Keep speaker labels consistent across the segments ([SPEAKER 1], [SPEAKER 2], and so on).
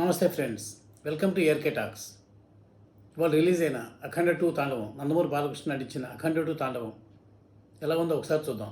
[SPEAKER 1] నమస్తే friends. Welcome to R K talks. ఇవాళ release అయిన అఖండ టూ తాండవం నందమూరి బాలకృష్ణ నటించిన అఖండ టూ తాండవం ఎలా ఉందో ఒకసారి చూద్దాం.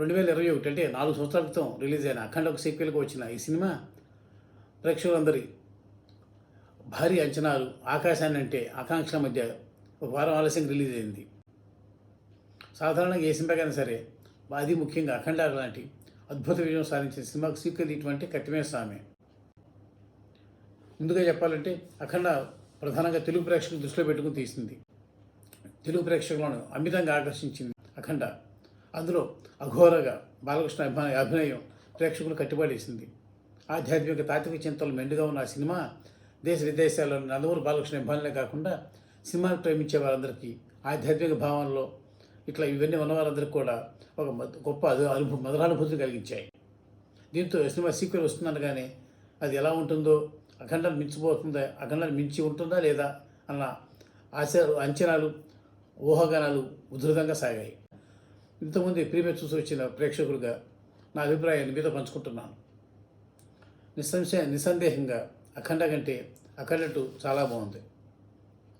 [SPEAKER 1] రెండు వేల ఇరవై ఒకటి అంటే నాలుగు సంవత్సరాల క్రితం రిలీజ్ అయిన అఖండకు సీక్వెల్గా వచ్చిన ఈ సినిమా ప్రేక్షకులందరి భారీ అంచనాలు ఆకాశాన్ని అంటే ఆకాంక్షల మధ్య ఒక వారం ఆలస్యం రిలీజ్ అయింది. సాధారణంగా ఏ సినిమాకైనా సరే అది ముఖ్యంగా అఖండ లాంటి అద్భుత విజయం సాధించిన సినిమాకు సీక్వెల్ ఇటువంటి కట్టిమే స్వామి. ముందుగా చెప్పాలంటే అఖండ ప్రధానంగా తెలుగు ప్రేక్షకులు దృష్టిలో పెట్టుకుని తీసింది. తెలుగు ప్రేక్షకులను అమితంగా ఆకర్షించింది అఖండ. అందులో అఘోరగా బాలకృష్ణ అభిమాన అభినయం ప్రేక్షకులు కట్టిపడేసింది ఆధ్యాత్మిక తాత్విక చింతలు మెండుగా ఉన్న ఆ సినిమా దేశ విదేశాల్లోని నలుగురు బాలకృష్ణ అభిమానులే కాకుండా సినిమాను ప్రేమించే వారందరికీ ఆధ్యాత్మిక భావనలో ఇట్లా ఇవన్నీ ఉన్న వారందరికీ కూడా ఒక మ- గొప్ప అనుభూ అనుభవం మధురానుభూతిని కలిగించాయి. దీంతో సినిమా సీక్వెల్ వస్తుందనగానే అది ఎలా ఉంటుందో అఖండాన్ని మించిపోతుందా? అఖండాన్ని మించి ఉంటుందా లేదా? అన్న ఆశ అంచనాలు ఊహాగానాలు ఉధృతంగా సాగాయి. ఇంతకుముందు ప్రీమియర్ చూసి వచ్చిన ప్రేక్షకులుగా నా అభిప్రాయాన్ని మీతో పంచుకుంటున్నాను. నిస్సంశయ నిస్సందేహంగా అఖండ కంటే అఖండటు చాలా బాగుంది.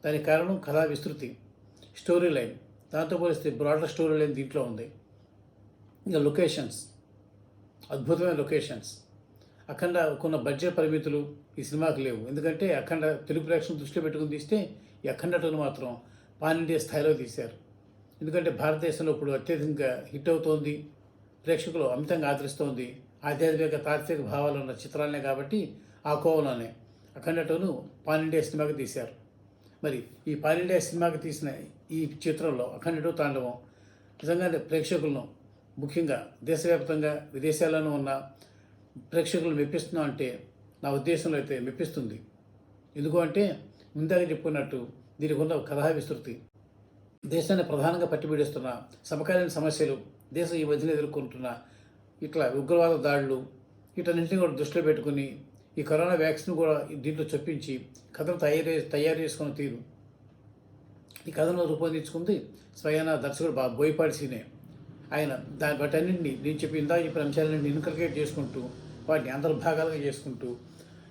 [SPEAKER 1] దానికి కారణం కథా విస్తృతి స్టోరీ లైన్. దాంతో పోలిస్తే బ్రాడర్ స్టోరీ లైన్ దీంట్లో ఉంది. ఇంకా లొకేషన్స్ అద్భుతమైన లొకేషన్స్. అఖండ కొన్న బడ్జెట్ పరిమితులు ఈ సినిమాకు లేవు. ఎందుకంటే అఖండ తెలుగు ప్రేక్షకులు దృష్టిలో పెట్టుకుని తీస్తే ఈ అఖండ టూను మాత్రం పాన్ ఇండియా స్థాయిలో తీశారు. ఎందుకంటే భారతదేశంలో ఇప్పుడు అత్యధికంగా హిట్ అవుతోంది ప్రేక్షకులు అమితంగా ఆదరిస్తోంది ఆధ్యాత్మిక తాత్విక భావాలు ఉన్న చిత్రాలనే కాబట్టి ఆ కోవలోనే అఖండ టూను పాన్ ఇండియా సినిమాకి తీశారు. మరి ఈ పాన్ ఇండియా సినిమాకి తీసిన ఈ చిత్రంలో అఖండ టూ తాండవం నిజంగానే ప్రేక్షకులను ముఖ్యంగా దేశవ్యాప్తంగా విదేశాల్లోనూ ఉన్న ప్రేక్షకులు మెప్పిస్తున్నాం అంటే నా ఉద్దేశంలో అయితే మెప్పిస్తుంది. ఎందుకు అంటే ముందాక చెప్పుకున్నట్టు దీనికి ఉన్న కథా విస్తృతి. దేశాన్ని ప్రధానంగా పట్టిపీడిస్తున్న సమకాలీన సమస్యలు దేశం ఈ మధ్యన ఎదుర్కొంటున్న ఇట్లా ఉగ్రవాద దాడులు వీటన్నింటినీ కూడా దృష్టిలో పెట్టుకుని ఈ కరోనా వ్యాక్సిన్ కూడా దీంట్లో చొప్పించి కథను తయారు తయారు చేసుకున్న తీరు. ఈ కథను రూపొందించుకుంది స్వయాన దర్శకుడు బా బోయపాటి సీనే. ఆయన దాని అన్నింటినీ నేను చెప్పి ఇందాక చెప్పిన అంశాలన్నింటినీ ఇన్కల్కేట్ చేసుకుంటూ వాటిని అంతర్భాగాలుగా చేసుకుంటూ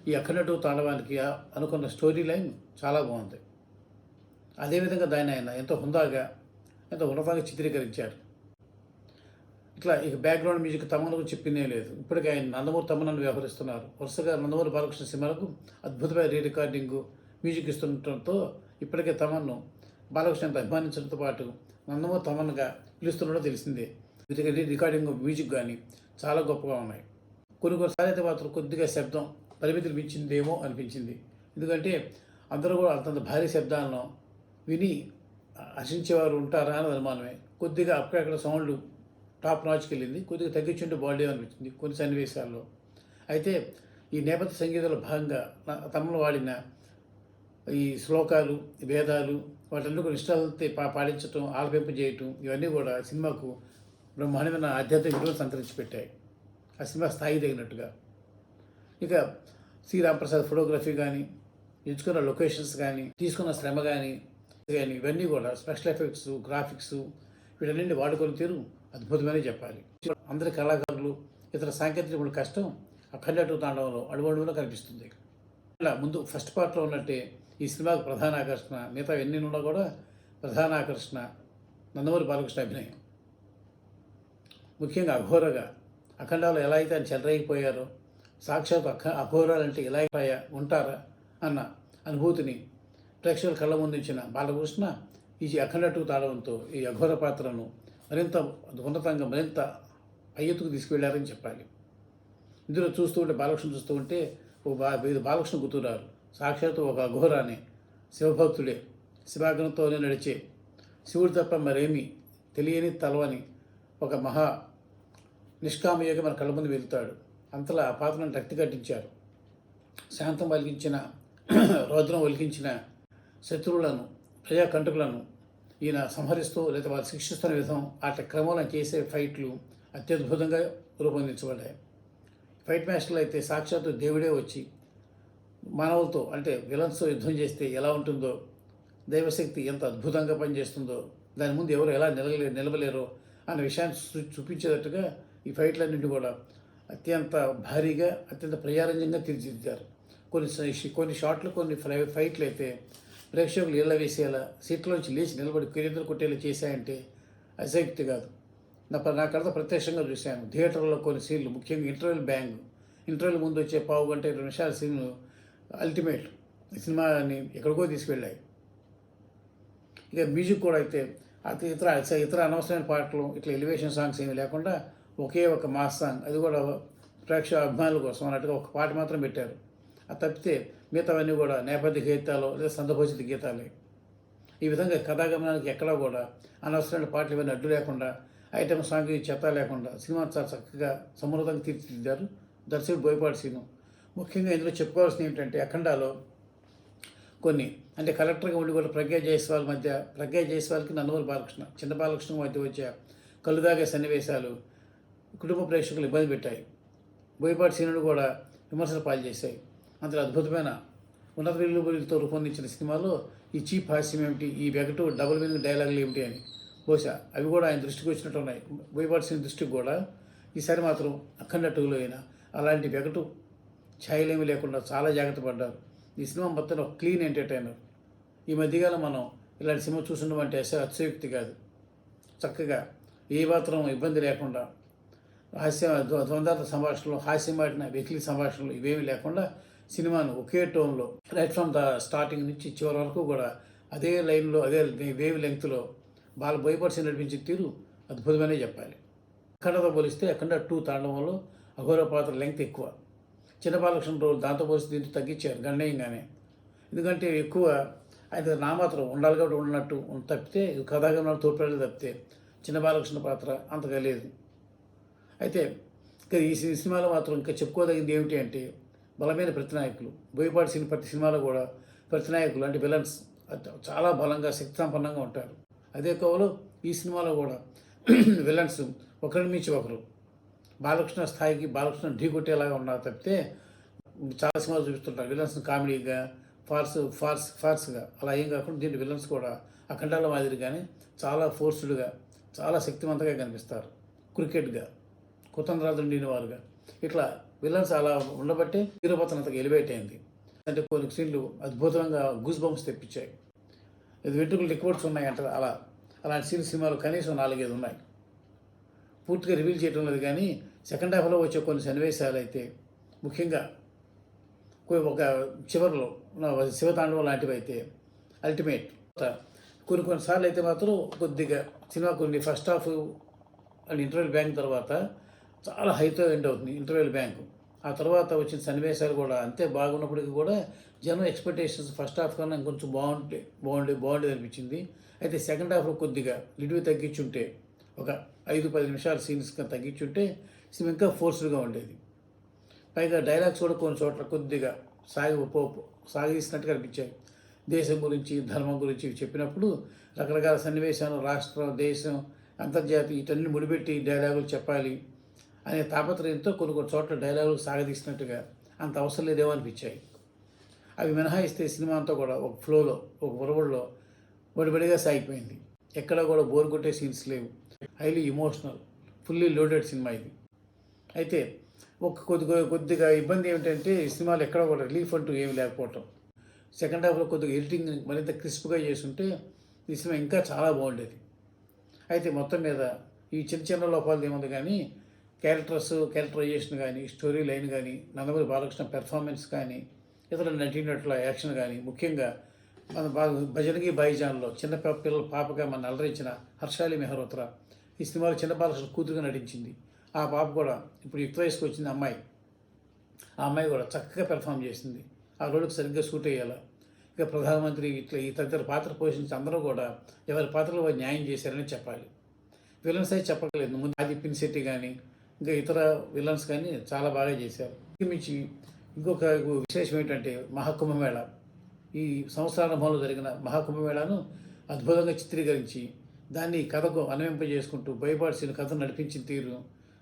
[SPEAKER 1] ఈ అఖండటు తాండవానికి అనుకున్న స్టోరీ లైన్ చాలా బాగుంది. అదేవిధంగా దాన్ని ఆయన ఎంతో హుందాగా ఎంతో ఉన్నతంగా చిత్రీకరించారు. ఇట్లా ఇక బ్యాక్గ్రౌండ్ మ్యూజిక్ తమను గురించి చెప్పిందే లేదు. ఇప్పటికే ఆయన నందమూరి తమనను వ్యవహరిస్తున్నారు. వరుసగా నందమూరి బాలకృష్ణ సినిమాలకు అద్భుతమైన రీ రికార్డింగ్ మ్యూజిక్ ఇస్తుండటంతో ఇప్పటికే తమన్ను బాలకృష్ణ ఎంత అభిమానించడంతో పాటు నందమూరి తమన్గా పిలుస్తుండడం తెలిసిందే. వీటికి రికార్డింగ్ మ్యూజిక్ కానీ చాలా గొప్పగా ఉన్నాయి. కొన్ని కొన్నిసార్లు అయితే మాత్రం కొద్దిగా శబ్దం పరిమితులు మించిందేమో అనిపించింది. ఎందుకంటే అందరూ కూడా అంతంత భారీ శబ్దాలను విని హర్షించేవారు ఉంటారా అని అనుమానమే. కొద్దిగా అక్కడక్కడ సౌండ్లు టాప్ నాచ్కి వెళ్ళింది. కొద్దిగా తగ్గించుంటే బాగుండేది అనిపించింది కొన్ని సన్నివేశాల్లో. అయితే ఈ నేపథ్య సంగీతంలో భాగంగా నా- తమను వాడిన ఈ శ్లోకాలు వేదాలు వాటన్నిటి కూడా ఇష్టాలతో పా పాడించటం ఆలపింపజేయటం ఇవన్నీ కూడా సినిమాకు బ్రహ్మాండమైన ఆధ్యాత్మిక విలువలు సంతరించి పెట్టాయి ఆ సినిమా స్థాయి తగినట్టుగా. ఇక శ్రీరాంప్రసాద్ ఫోటోగ్రఫీ కానీ ఎంచుకున్న లొకేషన్స్ కానీ తీసుకున్న శ్రమ కానీ కానీ ఇవన్నీ కూడా స్పెషల్ ఎఫెక్ట్స్ గ్రాఫిక్స్ వీటన్నింటిని వాడుకొని తీరు అద్భుతమని చెప్పాలి. అందరి కళాకారులు ఇతర సాంకేతిక కష్టం అఖండటు తాండవంలో అడుగడుగులో కనిపిస్తుంది. ఇలా ముందు ఫస్ట్ పార్ట్లో ఉన్నట్టే ఈ సినిమాకు ప్రధాన ఆకర్షణ మిగతా ఎన్ని ఉన్నా కూడా ప్రధాన ఆకర్షణ నందమూరి బాలకృష్ణ అభినయం. ముఖ్యంగా అఘోరగా అఖండాలు ఎలా అయితే ఆయన చెలరైపోయారో సాక్షాత్ అఖ అఘోరాలంటే ఇలా అయిపోయా ఉంటారా అన్న అనుభూతిని ప్రేక్షకుల కళ్ళ ముందుంచిన బాలకృష్ణ ఈ అఖండ టూ తాళవంతో ఈ అఘోర పాత్రను మరింత ఉన్నతంగా మరింత పై ఎత్తుకు తీసుకువెళ్ళారని చెప్పాలి. ఇందులో చూస్తూ ఉంటే బాలకృష్ణ చూస్తూ ఉంటే ఓ బా బాలకృష్ణ గుర్తున్నారు సాక్షాత్తు ఒక అఘోరాన్ని శివభక్తుడే. శివాగ్నంతోనే నడిచే శివుడు తప్ప మరేమీ తెలియని తలవని ఒక మహా నిష్కామయోగి మన కళ్ళ ముందు వెళ్తాడు. అంతలా పాత్రను రక్తి కట్టించారు. శాంతం వలిగించిన రౌద్రం ఒలికించిన శత్రువులను ప్రజాకంటకులను ఈయన సంహరిస్తూ లేదా వారు శిక్షిస్తున్న విధం అట్లా క్రమంలో చేసే ఫైట్లు అత్యద్భుతంగా రూపొందించబడ్డాయి. ఫైట్ మాస్టర్లు అయితే సాక్షాత్తు దేవుడే వచ్చి మానవులతో అంటే విలన్స్తో యుద్ధం చేస్తే ఎలా ఉంటుందో దైవశక్తి ఎంత అద్భుతంగా పనిచేస్తుందో దాని ముందు ఎవరు ఎలా నిలవలే నిలవలేరో అనే విషయాన్ని చూ- చూపించేటట్టుగా ఈ ఫైట్లన్నింటి కూడా అత్యంత భారీగా అత్యంత ప్రజారంజంగా తీర్చిదిద్దారు. కొన్ని కొన్ని షాట్లు కొన్ని ఫ్లై ఫైట్లు అయితే ప్రేక్షకులు ఇళ్ళ వేసేలా సీట్లోంచి లేచి నిలబడి కిరీదలు కొట్టేలా చేశాయంటే అసక్తి కాదు. నా ప్ర- నా కథ ప్రత్యక్షంగా చూశాను. థియేటర్లో కొన్ని సీన్లు ముఖ్యంగా ఇంటర్వెల్ బ్యాంగ్. ఇంటర్వెల్ ముందు వచ్చే పావు గంట ఇరవై నిమిషాల సీన్లు అల్టిమేట్ సినిమాని ఎక్కడికో తీసుకెళ్ళాయి. ఇక మ్యూజిక్ కూడా అయితే అతి ఇతర ఇతర అనవసరమైన పాటలు ఇట్లా ఎలివేషన్ సాంగ్స్ ఏమీ లేకుండా ఒకే ఒక మాస్ సాంగ్ అది కూడా ప్రేక్షక అభిమానుల కోసం అన్నట్టుగా ఒక పాట మాత్రం పెట్టారు. అది తప్పితే మిగతావన్నీ కూడా నేపథ్య గీతాలు లేదా సందర్భోచిత గీతాలే. ఈ విధంగా కథాగమనానికి ఎక్కడా కూడా అనవసరమైన పాటలు ఇవన్నీ అడ్డు లేకుండా ఐటమ్ సాంగ్ చెత్త లేకుండా సినిమా చాలా చక్కగా సమృద్ధంగా తీర్చిదిద్దారు దర్శకుడు బోయపాటి సీను. ముఖ్యంగా ఇందులో చెప్పుకోవాల్సింది ఏంటంటే అఖండాలో కొన్ని అంటే కలెక్టర్గా ఉండి కూడా ప్రజ్ఞా జైస్వాల్ మధ్య ప్రజ్ఞా జైస్వాల్కి నందమూరి బాలకృష్ణ చిన్న బాలకృష్ణ మధ్య వచ్చే కలుదాగే సన్నివేశాలు కుటుంబ ప్రేక్షకులు ఇబ్బంది పెట్టాయి. బోయపాటి సీనుడు కూడా విమర్శలు పాలు చేశాయి. అందులో అద్భుతమైన ఉన్నత విలువలతో రూపొందించిన సినిమాలో ఈ చీప్ హాస్యం ఏమిటి? ఈ వెగటు డబుల్ మీనింగ్ డైలాగులు ఏమిటి అని. బహుశా అవి కూడా ఆయన దృష్టికి వచ్చినట్టు ఉన్నాయి బోయపాటి సీను దృష్టికి కూడా ఈసారి మాత్రం అఖండ టూలో అయినా అలాంటి వెగటు ఛాయలేమీ లేకుండా చాలా జాగ్రత్త పడ్డారు. ఈ సినిమా మొత్తం ఒక క్లీన్ ఎంటర్టైనర్. ఈ మధ్యకాలం మనం ఇలాంటి సినిమా చూసుండమంటే అసలు అతిశయోక్తి కాదు. చక్కగా ఏ మాత్రం ఇబ్బంది లేకుండా హాస్య ద్వ- సంభాషణలు హాస్యమాడిన వెకిలి సంభాషణలు ఇవేమీ లేకుండా సినిమాను ఒకే టోన్లో రైట్ ఫ్రమ్ ద స్టార్టింగ్ నుంచి చివరి వరకు కూడా అదే లైన్లో అదే వేవ్ లెంగ్త్లో బాల భయపడిసి నడిపించే తీరు అద్భుతమనే చెప్పాలి. అఖండతో పోలిస్తే అఖండ టూ తాండవంలో అఘోర పాత్ర లెంగ్త్ ఎక్కువ. చిన్న బాలకృష్ణ రోజు దాంతో పోలిస్తే దీంతో తగ్గించారు గణనీయంగానే. ఎందుకంటే ఎక్కువ ఆయన నామాత్రం ఉండాలి కాబట్టి ఉన్నట్టు తప్పితే కథాగమనం తోడ్పడలేదు తప్పితే చిన్న బాలకృష్ణ పాత్ర అంతగా లేదు. అయితే ఈ సినిమాలో మాత్రం ఇంకా చెప్పుకోదగింది ఏమిటి అంటే బలమైన ప్రతినాయకులు. బోయపాటి సినిమా ప్రతి సినిమాలో కూడా ప్రతినాయకులు అంటే విలన్స్ చాలా బలంగా శక్తి సంపన్నంగా ఉంటారు. అదే కోవలో ఈ సినిమాలో కూడా విలన్స్ ఒకరిని మించి ఒకరు. బాలకృష్ణ స్థాయికి బాలకృష్ణ ఢీకొట్టేలాగా ఉన్నారు తప్పితే చాలా సినిమాలు చూపిస్తుంటారు. విలన్స్ కామెడీగా ఫార్స్ ఫార్స్ ఫార్స్గా అలా ఏం కాకుండా దీంట్లో విలన్స్ కూడా అఖండాల మాదిరిగానే చాలా ఫోర్స్డ్గా చాలా శక్తివంతంగా కనిపిస్తారు. క్రికెట్గా. కుతంత్రాలు ఉండిన వారుగా. ఇట్లా విలన్స్ అలా ఉండబట్టే వీరపతన్ అంతకు ఎలివేట్ అయింది. అంటే కొన్ని సీన్లు అద్భుతంగా గూస్ బంప్స్ తెప్పించాయి. ఇది వెంట్రుకలు రికార్డ్స్ ఉన్నాయంట అలా అలాంటి సీన్ సినిమాలు కనీసం నాలుగైదు ఉన్నాయి. పూర్తిగా రివీల్ చేయడం లేదు కానీ సెకండ్ హాఫ్లో వచ్చే కొన్ని సన్నివేశాలు అయితే ముఖ్యంగా ఒక చివరిలో ఉన్న శివతాండవం లాంటివి అయితే అల్టిమేట్. కొన్ని కొన్నిసార్లు అయితే మాత్రం కొద్దిగా సినిమా కొన్ని first half and interval bang తర్వాత చాలా హైతో ఎండ్ అవుతుంది ఇంటర్వెల్ బ్యాంక్. ఆ తర్వాత వచ్చిన సన్నివేశాలు కూడా అంతే బాగున్నప్పటికీ కూడా జనం ఎక్స్పెక్టేషన్స్ ఫస్ట్ హాఫ్ కన్నా కొంచెం బాగుంటే బాగుండే బాగుండేది అనిపించింది. అయితే సెకండ్ హాఫ్లో కొద్దిగా లిటివి తగ్గించుంటే ఒక ఐదు పది నిమిషాల సీన్స్ తగ్గించుంటే సినిమా ఇంకా ఫోర్స్డ్గా ఉండేది. పైగా డైలాగ్స్ కూడా కొన్ని చోట్ల కొద్దిగా సాగి ఉప సాగిస్తున్నట్టుగా అనిపించాయి. దేశం గురించి ధర్మం గురించి చెప్పినప్పుడు రకరకాల సన్నివేశాలు రాష్ట్రం దేశం అంతర్జాతీయ ఇటన్ని ముడిపెట్టి డైలాగులు చెప్పాలి. అనే తాపత్రయంతో కొన్ని కొన్ని చోట్ల డైలాగులు సాగదీసినట్టుగా అంత అవసరం లేదేమో అనిపించాయి. అవి మినహాయిస్తే సినిమా అంతా కూడా ఒక ఫ్లోలో ఒక ఉరవడిలో బడిబడిగా సాగిపోయింది. ఎక్కడ కూడా బోర్ కొట్టే సీన్స్ లేవు. Highly emotional fully loaded cinema ఇది. అయితే ఒక కొద్దిగా కొద్దిగా ఇబ్బంది ఏమిటంటే ఈ సినిమాలు ఎక్కడ కూడా రిలీఫ్ అంటూ ఏమీ లేకపోవటం. సెకండ్ హాఫ్లో కొద్దిగా ఎడిటింగ్ మరింత క్రిస్ప్గా చేసుంటే ఈ సినిమా ఇంకా చాలా బాగుండేది. అయితే మొత్తం మీద ఈ చిన్న చిన్న లోపాలు ఏముంది కానీ క్యారెక్టర్స్ క్యారెక్టరైజేషన్ కానీ స్టోరీ లైన్ కానీ నందమూరి బాలకృష్ణ పెర్ఫార్మెన్స్ కానీ ఇతర నటీనటుల యాక్షన్ కానీ ముఖ్యంగా మన బా భజనకి బాయిజాన్లో చిన్న పిల్లల పాపగా మన అలరించిన హర్షాలి మెహరోత్రా ఈ సినిమాలో చిన్న బాలకృష్ణ కూతురుగా నటించింది. ఆ పాప కూడా ఇప్పుడు యుక్త వయసుకు వచ్చింది అమ్మాయి. ఆ అమ్మాయి కూడా చక్కగా పెర్ఫామ్ చేసింది. ఆ రోడ్డుకి సరిగ్గా సూట్ అయ్యేలా. ఇక ప్రధానమంత్రి ఇట్లా ఈ తదితర పాత్ర పోషించి అందరూ కూడా ఎవరి పాత్రలో వారు న్యాయం చేశారని చెప్పాలి. విలన్స్ అయితే చెప్పగలేదు ముందు ఆది పిన్సెట్టి కానీ ఇంకా ఇతర విలన్స్ కానీ చాలా బాగా చేశారు. మించి ఇంకొక విశేషం ఏంటంటే మహాకుంభమేళ ఈ సంవత్సరారంభంలో జరిగిన మహాకుంభమేళను అద్భుతంగా చిత్రీకరించి దాన్ని కథకు అన్వయింపజేసుకుంటూ భయపాడిసిన కథను నడిపించిన తీరు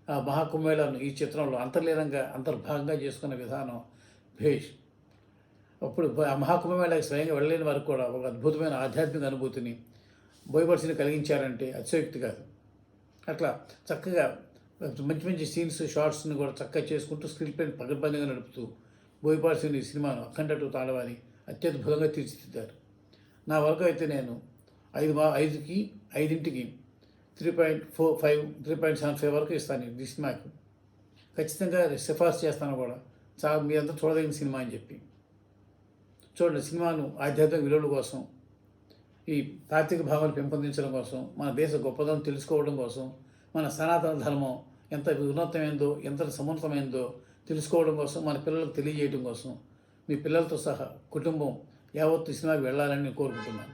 [SPEAKER 1] ఆ మహాకుంభమేళను ఈ చిత్రంలో అంతర్లీనంగా అంతర్భాగంగా చేసుకున్న విధానం భేష్. అప్పుడు ఆ మహాకుంభమేళకి స్వయంగా వెళ్ళలేని వారికి కూడా ఒక అద్భుతమైన ఆధ్యాత్మిక అనుభూతిని భయపడిసిన కలిగించారంటే అతిశయోక్తి కాదు. అట్లా చక్కగా మంచి మంచి సీన్స్ షార్ట్స్ని కూడా చక్కగా చేసుకుంటూ స్క్రీన్ ప్లేని పగడ్బందీగా నడుపుతూ బోయపాటి సింగ్ ఈ సినిమాను అఖండటు తాళవాని అత్యద్భుతంగా తీర్చిదిద్దారు. నా వరకు అయితే నేను ఐదు మా ఐదుకి ఐదింటికి three point four five three point seven five వరకు ఇస్తాను ఈ సినిమాకు. ఖచ్చితంగా సిఫార్సు చేస్తాను కూడా. చాలా మీ అంతా చూడదగిన సినిమా అని చెప్పి. చూడండి సినిమాను ఆధ్యాత్మిక విలువల కోసం ఈ తాత్విక భావాలు పెంపొందించడం కోసం మన దేశ గొప్పదనం తెలుసుకోవడం కోసం మన సనాతన ధర్మం ఎంత ఉన్నతమైందో ఎంత సమున్నతమైందో తెలుసుకోవడం కోసం మన పిల్లలకు తెలియజేయడం కోసం మీ పిల్లలతో సహా కుటుంబం యావత్తు సినిమాకి వెళ్ళాలని నేను కోరుకుంటున్నాను.